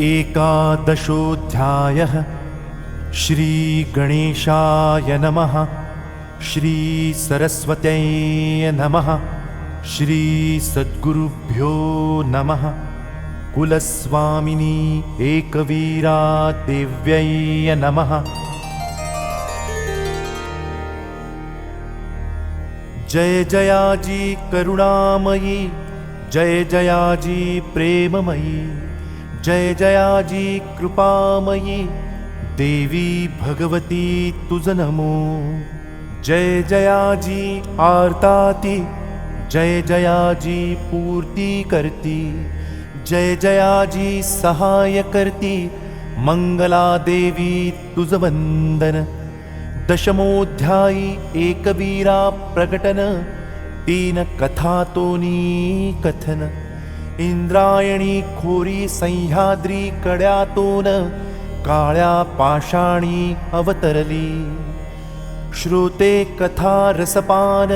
एकादशोऽध्यायः। श्रीगणेशाय नमः। श्रीसरस्वत्यै नमः। श्रीसद्गुरुभ्यो नमः। कुलस्वामिनी एकवीरा देव्यै नमः। जय जयाजी करुणामयी। जय जयाजी प्रेममयी जय जयाजी कृपामयी देवी भगवती तुज नमो। जय जयाजी आर्ताती। जय जयाजी पूर्ती करती। जय जयाजी सहाय करती। मंगला देवी तुज वंदन। दशमोऽध्यायी एकवीरा प्रकटन। तीन कथातोनी कथन इंद्रायणी खोरी सह्याद्री कड्यातोन काळ्या पाषाणी अवतरली. श्रोते कथा रसपान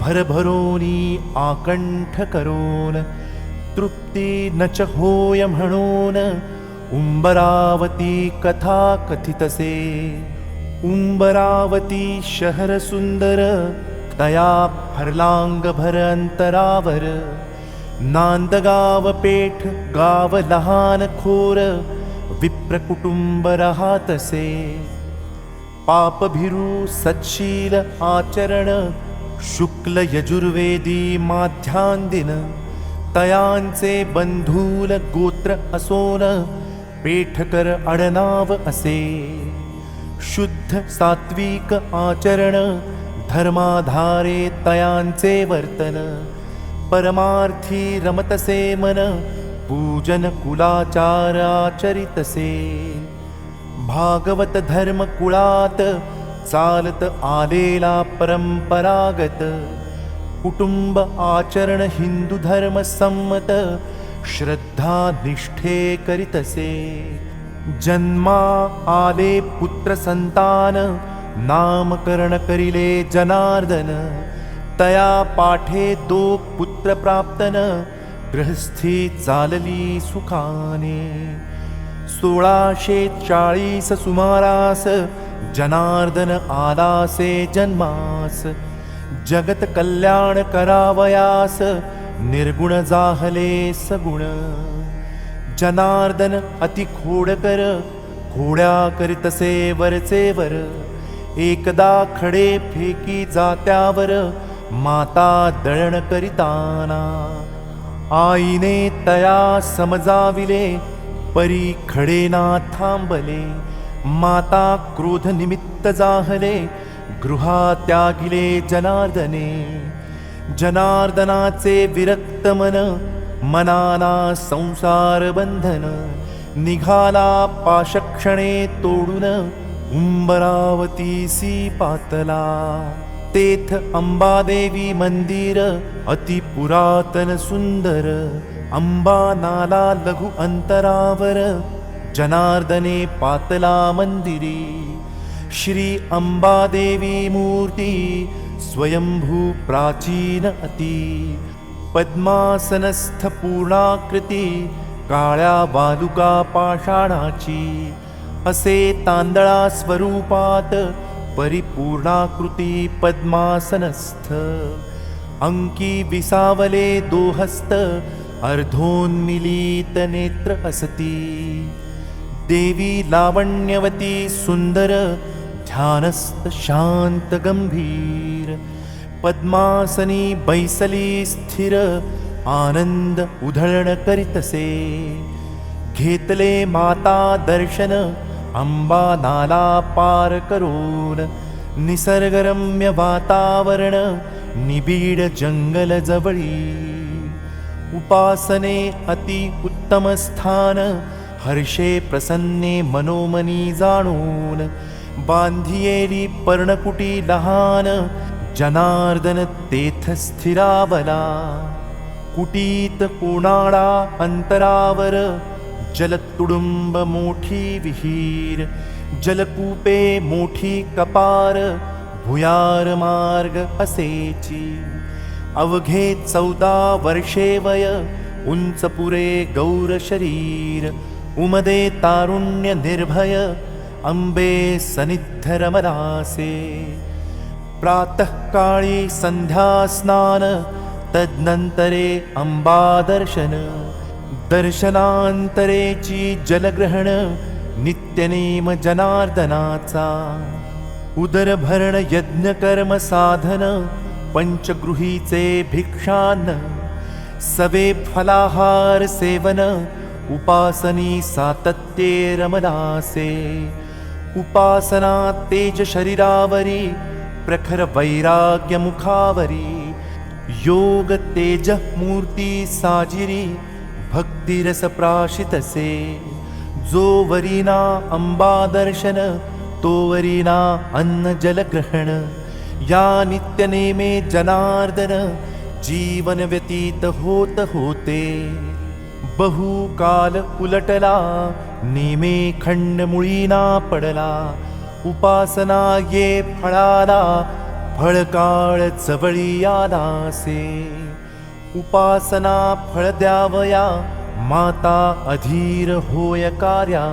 भरभरोनी आकंठ करोन. तृप्ती न च होय म्हणून उंबरावती कथा कथितसे उंबरावती शहर सुंदर तया फरलांग भर अंतरावर नांदगाव पेठ गाव लहान खोर विप्र कुटुंब राहतसे पापभिरू सच्छील आचरण शुक्ल यजुर्वेदी माध्यान तयांचे बंधूल गोत्र असोन पेठकर अडनाव असे। शुद्ध सात्विक आचरण धर्माधारे तयांचे वर्तन परमार्थी रमतसे मन पूजन कुलाचाराचरितसे भागवत धर्म कुळात चालत आलेला परंपरागत कुटुंब आचरण हिंदू धर्म संमत श्रद्धा निष्ठे करीतसे। जन्मा आले पुत्र नामकरण करिले जनार्दन तया पाठे दो पुत्र प्राप्तन गृहस्थी चालली सुखाने. सोळाशे चाळीस सुमारास जनार्दन आलासे जन्मास. जगत कल्याण करावयास निर्गुण जाहले सगुण. जनार्दन अति खोडकर खोड्या करीतसे वरचे वर. एकदा खडे फेकी जात्यावर माता दळण करिताना. आईने तया समजाविले परी खडेना थांबले. माता क्रोध निमित्त जाहले गृहा त्यागिले जनार्दने. जनार्दनाचे विरक्त मन मनाना संसार बंधन. निघाला पाशक्षणे तोडून उंबरावतीसी पातला. मंदिर अति पुरातन सुंदर अंबा नाला लघु अंतरावर जनार्दने पातला मंदिरी। श्री अंबादेवी मूर्ती स्वयंभू प्राचीन अति। पद्मासनस्थ पूर्णाकृती काळ्या बालुका पाषाणाची असे तांदळा स्वरूपात परिपूर्णाकृती पद्मासनस्थ। अंकी विसावले दोहस्त अर्धोन्मिलित नेत्र असती। देवी लावण्यवती सुंदर ध्यानस्थ शांत गंभीर। पद्मासनी बैसली स्थिर आनंद उधळण करीतसे। घेतले माता दर्शन करून निसर्गरम्य वातावरण जंगल जवळी उपासने अति उत्तम स्थान हर्षे प्रसन्ने मनोमनी जाणून. बांधियेली पर्णकुटी लहान जनार्दन तेथ स्थिरावला. कुटीत कोणाळा अंतरावर जलतुडुंब मोठी विहीर जलकूपे मोठी कपार भुयार मार्ग असेची। अवघे चौदा वर्षे वय उंच पुरे गौर शरीर उमदे तारुण्य निर्भय अम्बे सनिद्धरमदासे प्रातःकाळी सन्ध्यास्नान तदनन्तरे अम्बादर्शन दर्शनान्तरेची जलग्रहण नित्यनेम जनार्दनाचा। उदरभरण यज्ञकर्म साधन पञ्चगृहीचे भिक्षान्न। सवे फलाहार सेवन उपासनी सातत्ये रमदासे उपासना तेज शरीरावरी प्रखर वैराग्यमुखावरी योग तेज मूर्ती साजिरी भक्तिरसप्राशितसे। जो वरीना अंबादर्शन तो वरीना अन्न जलग्रहण या नित्यनेमे जनार्दन जीवन व्यतीत होत होते। बहुकाल उलटला नेमे खंडमुळीना पडला। उपासना ये फळाला फळकाळ चवळी आलासे उपासना फळ द्यावया माता अधीर होय कार्या.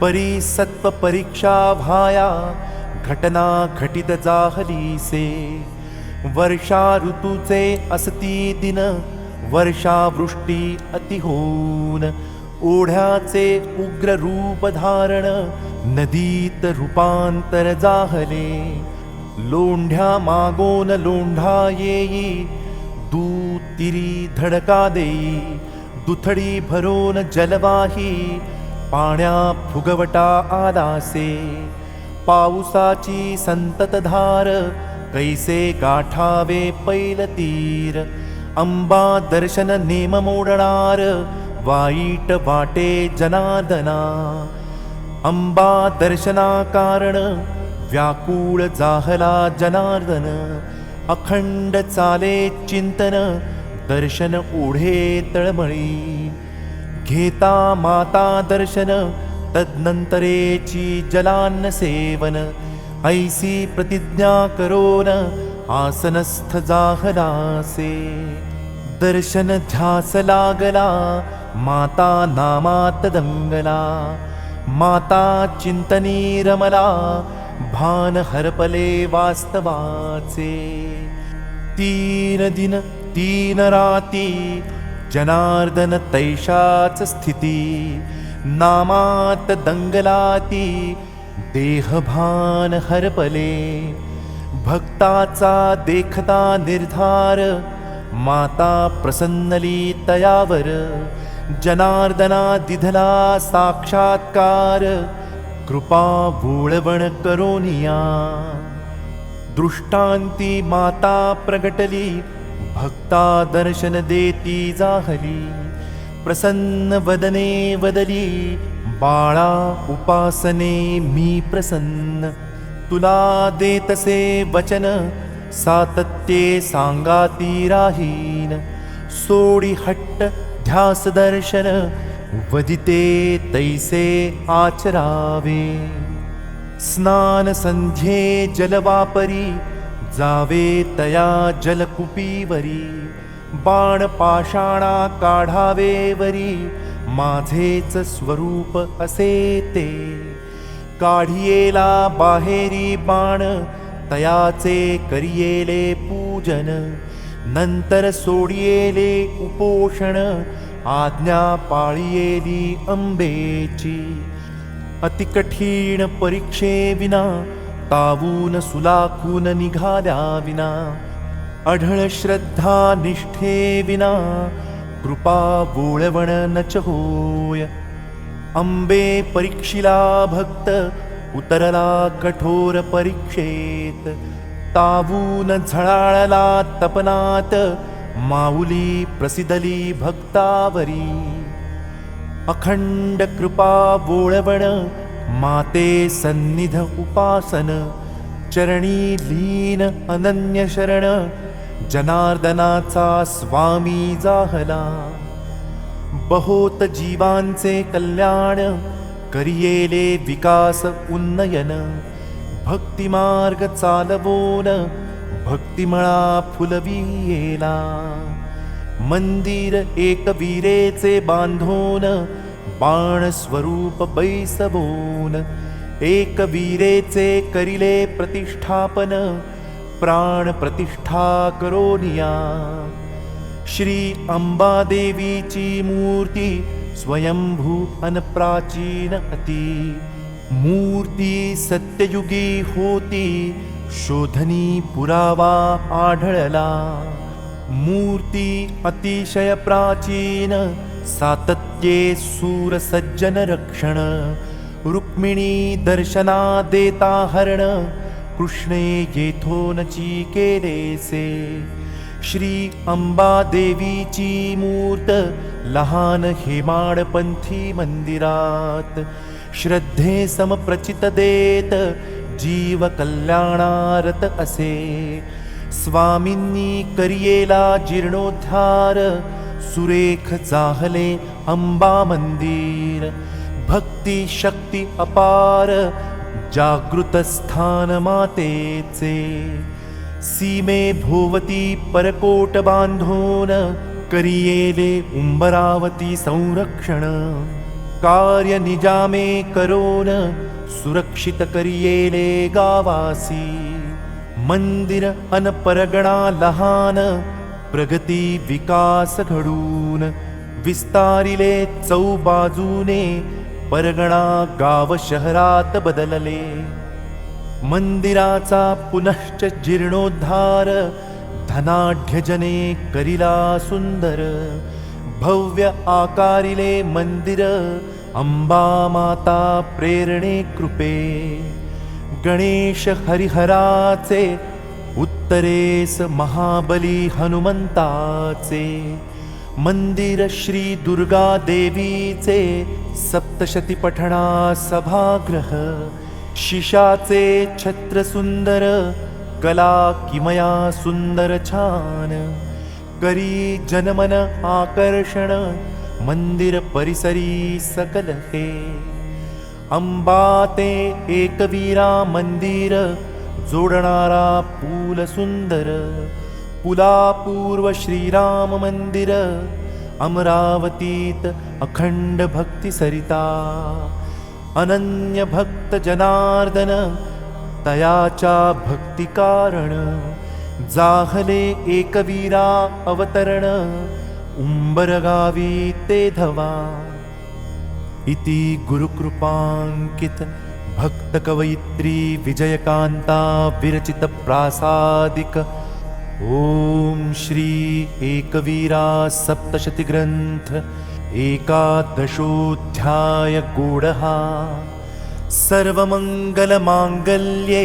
परिसत्व परीक्षा भाया घटना घटित जाहलीसे. वर्षा ऋतूचे असती दिन वर्षावृष्टी अतिहोन ओढ्याचे उग्र रूप धारण नदीत रूपांतर जाहले. लोंढ्या मागोन लोंढा येई दूतिरी धडका देई दुथडी भरून जलवाही पाण्या फुगवटा आदासे। पाऊसाची संततधार कैसे गाठावे पैलतीर अंबा दर्शन नेम मोडणार वाईट वाटे जनार्दना। अंबा दर्शना कारण व्याकुळ जाहला जनार्दन। अखंड चाले चिंतन दर्शन ओढे तळमळी. घेता माता दर्शन तदनंतरेची जलान्न सेवन. ऐसी प्रतिज्ञा करोन आसनस्थ जाहलासे. दर्शन ध्यास लागला माता नामात दंगला. माता चिंतनी रमला भान हरपले वास्तवाचे. तीन दिन तीन राती जनार्दन तैशाच स्थिती नामात दंगलाती देहभान हरपले भक्ताचा देखता निर्धार माता प्रसन्नली तयावर जनार्दना दिधला साक्षात्कार कृपा करोनिया दृष्टांती माता प्रगटली भक्ता दर्शन देती जाहली प्रसन्न वदने वदली बाळा उपासने मी प्रसन्न तुला देतसे वचन सातत्ये सांगाती राहीन सोडी हट्ट ध्यास दर्शन वदिते तैसे आचरावे। स्नान संध्ये जलवापरी जावे तया जलकुपीवरी। बाण पाषाणा काढावे वरी माझेच स्वरूप असे ते। काढियेला बाहेरी बाण तयाचे करियेले पूजन। नंतर सोडियेले उपोषण आज्ञा पाळियेली अंबेची अतिकठीण परीक्षे विना तावून सुलाखून निघाल्या विना अढळ श्रद्धा निष्ठे विना कृपा बोळवण नच होय. अंबे परीक्षिला भक्त उतरला कठोर परीक्षेत तावून झळाळला तपनात माऊली प्रसिदली भक्तावरी अखंड कृपा बोळवण माते सन्निध उपासन चरणी लीन अनन्य शरण जनार्दनाचा स्वामी जाहला. बहोत जीवांचे कल्याण करियेले विकास उन्नयन भक्तिमार्ग चालवोन भक्तिमळा फुलवियेला मंदिर एक वीरेचे बांधोन बाणस्वरूप बैसवोन। एकवीरेचे करिले प्रतिष्ठापन प्राणप्रतिष्ठा करोनिया। श्री अंबादेवीची मूर्ती स्वयंभू अनप्राचीन अति। मूर्ती सत्ययुगी होती शोधनी पुरावा आढळला. मूर्ती अतिशय प्राचीन सातत्ये सूरसज्जन रक्षण. रुक्मिणी दर्शना देता हरण कृष्णे येथोनची केलेसे. श्री अंबादेवीची मूर्त लहान हेमाडपंथी मंदिरात. श्रद्धे समप्रचित देत जीव कल्याणारत असे. स्वामींनी करियेला जीर्णोद्धार सुरेख चाहले अंबा मंदिर. भक्ती शक्ती अपार जागृत स्थान मातेचे. सीमे भोवती परकोट बांधून करियेले उंबरावती संरक्षण. कार्य निजामे करोन सुरक्षित करियेले गावासी मंदिर अन परगणा लहान प्रगती विकास घडून विस्तारिले चौबाजूने परगणा गाव शहरात बदलले मंदिराचा पुनश्च जीर्णोद्धार धनाढ्यजने करिला सुंदर भव्य आकारिले मंदिर अंबा माता प्रेरणे कृपे. गणेश हरिहराचे उत्तरेस महाबली हनुमंताचे. मंदिर श्री दुर्गा देवीचे सप्तशती पठणा सभाग्रह शिशाचे छत्र सुंदर कला किमया सुंदर छान. करी जनमन आकर्षण मंदिर परिसरी सकल ते एकवीरा मंदिर जोडणारा पूल पुलापूर्व श्रीराम मंदिर अमरावतीत अखंड भक्ती सरिता। अनन्य भक्त जनार्दन तयाचा भक्ती कारण जाहले एकवीरा अवतरण उंबरगावी ते धवा। इति गुरुकृपाङ्कित भक्तकवयित्री विजयकान्ता विरचितप्रासादिक ॐ श्री एकवीरा सप्तशतिग्रन्थ एकादशोऽध्याय गूढः सर्वमङ्गलमाङ्गल्ये